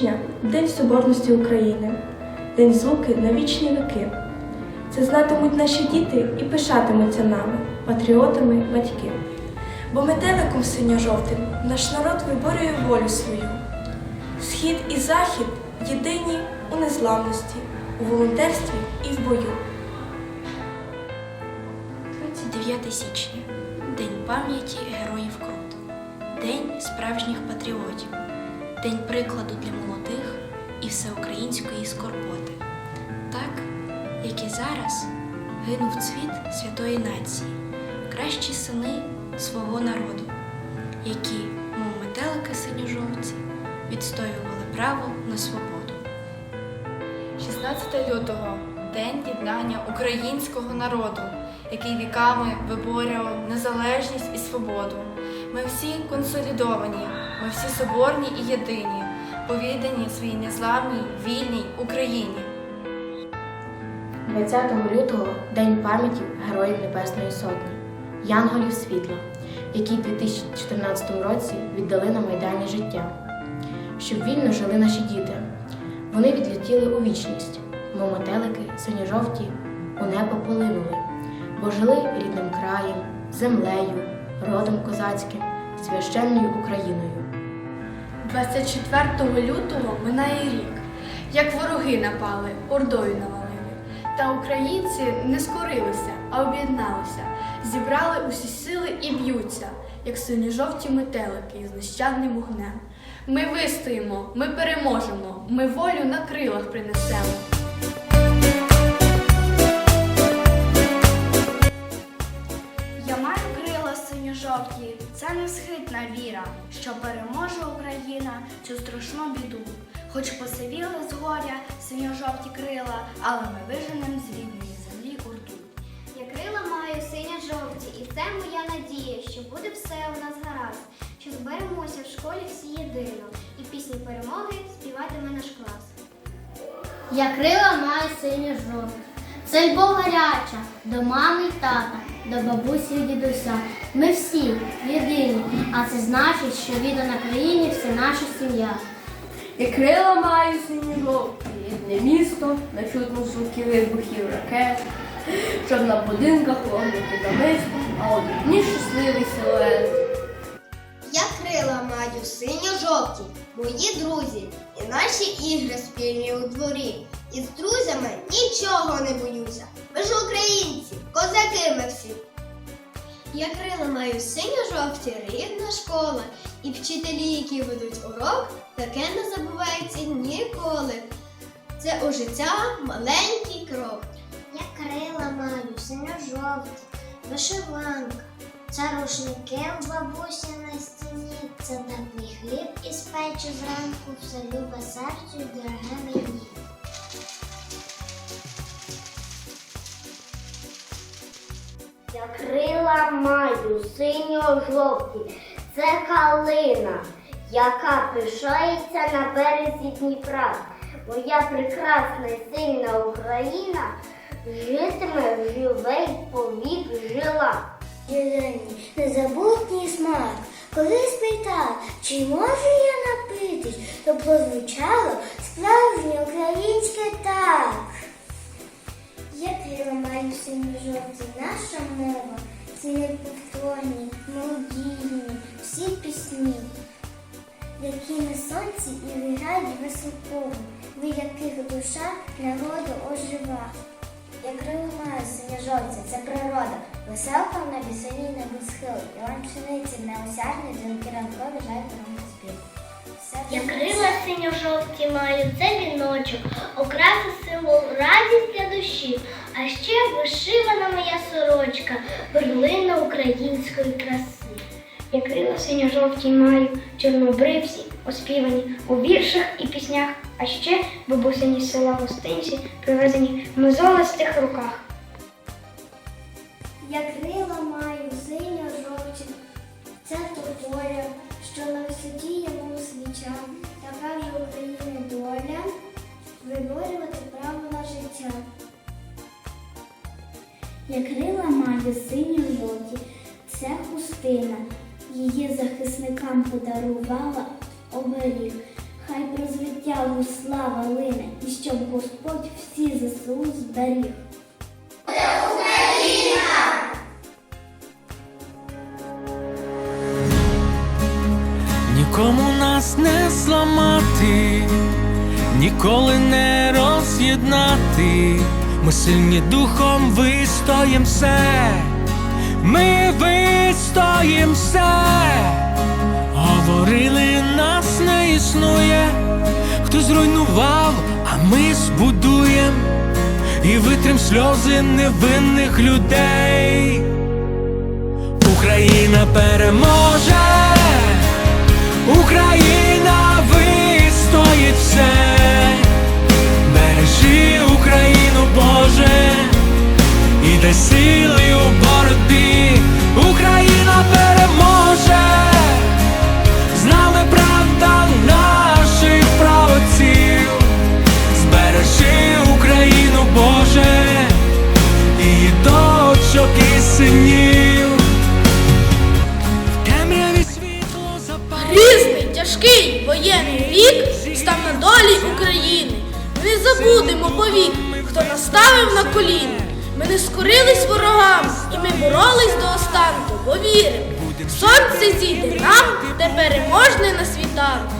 січня День Соборності України, День звуки на вічні віки. Це знатимуть наші діти і пишатимуться нами, патріотами батьки. Бо метеликом синьо-жовтим наш народ виборює волю свою. Схід і захід єдині у незламності, у волонтерстві і в бою. 29 січня День пам'яті героїв Крут, День справжніх патріотів, День прикладу для молодих всеукраїнської скорботи. Так, як і зараз гинув цвіт святої нації, кращі сини свого народу, які, мов метелики синьо-жовті, відстоювали право на свободу. 16 лютого День єднання українського народу, який віками виборював незалежність і свободу. Ми всі консолідовані, ми всі соборні і єдині, повідані своїй незламній вільній Україні. 20 лютого День пам'яті Героїв Небесної Сотні, Янголів Світла, які в 2014 році віддали на Майдані життя, щоб вільно жили наші діти. Вони відлетіли у вічність, мов метелики синьо-жовті у небо полинули, бо жили рідним краєм, землею, родом козацьким, священною Україною. 24 лютого минає рік, як вороги напали, ордою навалили. Та українці не скорилися, а об'єдналися, зібрали усі сили і б'ються, як синьо-жовті метелики із нещадним вогнем. Ми вистоїмо, ми переможемо, ми волю на крилах принесемо. Несхитна віра, що переможе Україна цю страшну біду. Хоч посивіли з горя синьо-жовті крила, але ми виженем з рідної землі урду. Я крила маю синьо-жовті, і це моя надія, що буде все у нас гаразд, що зберемося в школі всі єдино, і пісні перемоги співатиме наш клас. Я крила маю синьо жовті. Це любов гаряча до мами й тата, до бабусі й дідуся. Ми всі єдині, а це значить, що віддана країні все наша сім'я. І крила маю сині жовті, рідне місто, не чутно звуки вибухів ракет, щоб на будинках вогники намисто, а у вікні щасливий силует. Я крила маю синьо-жовті, мої друзі, і наші ігри спільні у дворі. І з друзями нічого не боюся. Ми ж українці, козаки ми всі. Я крила маю синьо-жовті, рідна школа, і вчителі, які ведуть урок, таке не забувається ніколи. Це у життя маленький крок. Я крила маю синьо-жовті, вишиванка. Це рушники в бабусі на стіні, це теплий хліб із печі зранку, все любе серцю дороге мені. Я крила маю синьо-жовті. Це калина, яка пишається на березі Дніпра. Моя прекрасна сильна Україна житиме живе й повік жила. Незабутній смак. Коли спитав, чи можу я напитись, то прозвучало справжнє українське так. Я крила маю синьо-жовті, наша мова, це неповторні, молодійні, всі пісні, які на сонці і виграють високого, в яких душа народу ожива. Я крила маю синьо-жовті, це природа, веселка в небі синій небосхил, Іван пшениці неосяжний, дзвінки ранкові жайт на спів. Я крила синьо-жовті маю, це віночок, окраса символ радість для душі, а ще вишивана моя сорочка, перлина української краси. Я крила синьо-жовті маю, чорнобривці, оспівані у віршах і піснях, а ще бабусині села гостинці, привезені в мозолистих руках. Я крила маю синьо-жовті, це тополя, що на висоті Я крила маю синьо-жовті, це хустина, її захисникам подарувала оберіг. Хай прозвитялу слава лине, і щоб Господь всі ЗСУ зберіг. Нікому нас не зламати, ніколи не роз'єднати. Ми сильні духом вистоїм все, ми вистоїм все. Говорили, нас не існує, хто зруйнував, а ми збудуєм і витрим сльози невинних людей. Україна переможе. Україна і сили у боротьбі, Україна переможе, з нами правда наших правоців, збережи Україну, Боже, і дочок і синів. В темряві світло запалить. Грізний, тяжкий воєнний рік став на долі України. Ми забудемо повік, хто наставив на коліна. Ми не скорились ворогам, і ми боролись до останку, бо віримо. Сонце зійде нам, де переможне на світанку.